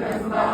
mesmo da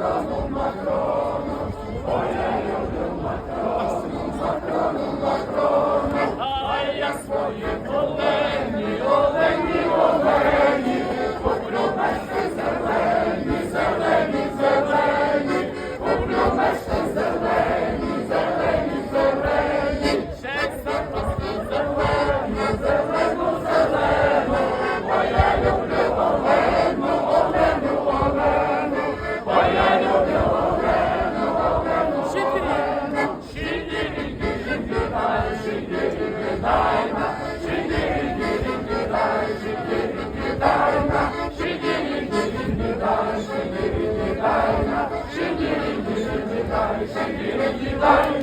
Макроном, Макроном, я люблю Макроном, Макроном, Макроном, а я свої олені, олені, олені. Sem